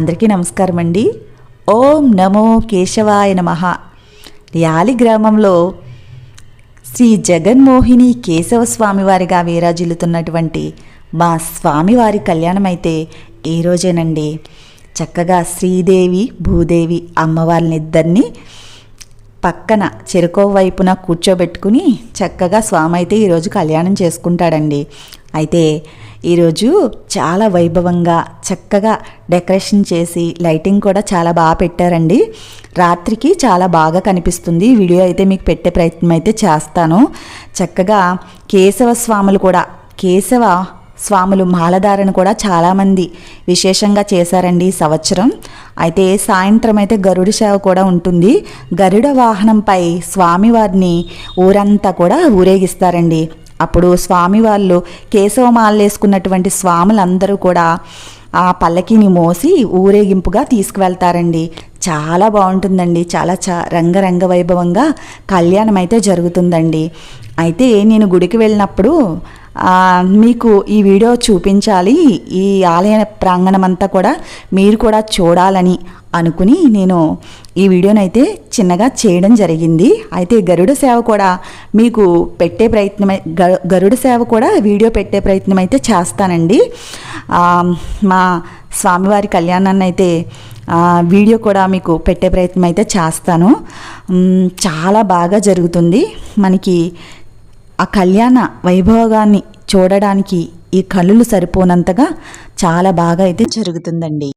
అందరికీ నమస్కారం అండి ఓం నమో కేశవాయ నమ. యాలి గ్రామంలో శ్రీ జగన్మోహిని కేశవ స్వామివారిగా వీరాజిల్లుతున్నటువంటి మా స్వామివారి కళ్యాణం అయితే ఈ రోజేనండి. చక్కగా శ్రీదేవి భూదేవి అమ్మవారినిద్దరినీ పక్కన చెరుకో వైపున కూర్చోబెట్టుకుని చక్కగా స్వామి అయితే ఈరోజు కళ్యాణం చేసుకుంటాడండి. అయితే ఈరోజు చాలా వైభవంగా చక్కగా డెకరేషన్ చేసి లైటింగ్ కూడా చాలా బాగా పెట్టారండి. రాత్రికి చాలా బాగా కనిపిస్తుంది. వీడియో అయితే మీకు పెట్టే ప్రయత్నం అయితే చేస్తాను. చక్కగా కేశవ స్వాములు కూడా కేశవ స్వాములు మాలధారణ కూడా చాలామంది విశేషంగా చేశారండి ఈ సంవత్సరం. అయితే సాయంత్రం అయితే గరుడ సేవ కూడా ఉంటుంది. గరుడ వాహనంపై స్వామివారిని ఊరంతా కూడా ఊరేగిస్తారండి. అప్పుడు స్వామి వాళ్ళు కేశవమాలేసుకున్నటువంటి స్వాములందరూ కూడా ఆ పల్లకిని మోసి ఊరేగింపుగా తీసుకువెళ్తారండి. చాలా బాగుంటుందండి. చాలా చా రంగరంగ వైభవంగా కళ్యాణం అయితే జరుగుతుందండి. అయితే నేను గుడికి వెళ్ళినప్పుడు మీకు ఈ వీడియో చూపించాలి. ఈ ఆలయ ప్రాంగణం అంతా కూడా మీరు కూడా చూడాలని అనుకుని నేను ఈ వీడియోనైతే చిన్నగా చేయడం జరిగింది. అయితే గరుడ సేవ కూడా మీకు పెట్టే ప్రయత్నం గరుడ సేవ కూడా వీడియో పెట్టే ప్రయత్నం అయితే చేస్తానండి మా స్వామివారి కళ్యాణాన్ని అయితే వీడియో కూడా మీకు పెట్టే ప్రయత్నం అయితే చేస్తాను. చాలా బాగా జరుగుతుంది. మనకి ఆ కళ్యాణ వైభోగాన్ని చూడడానికి ఈ కళ్ళు సరిపోనంతగా చాలా బాగా అయితే జరుగుతుందండి.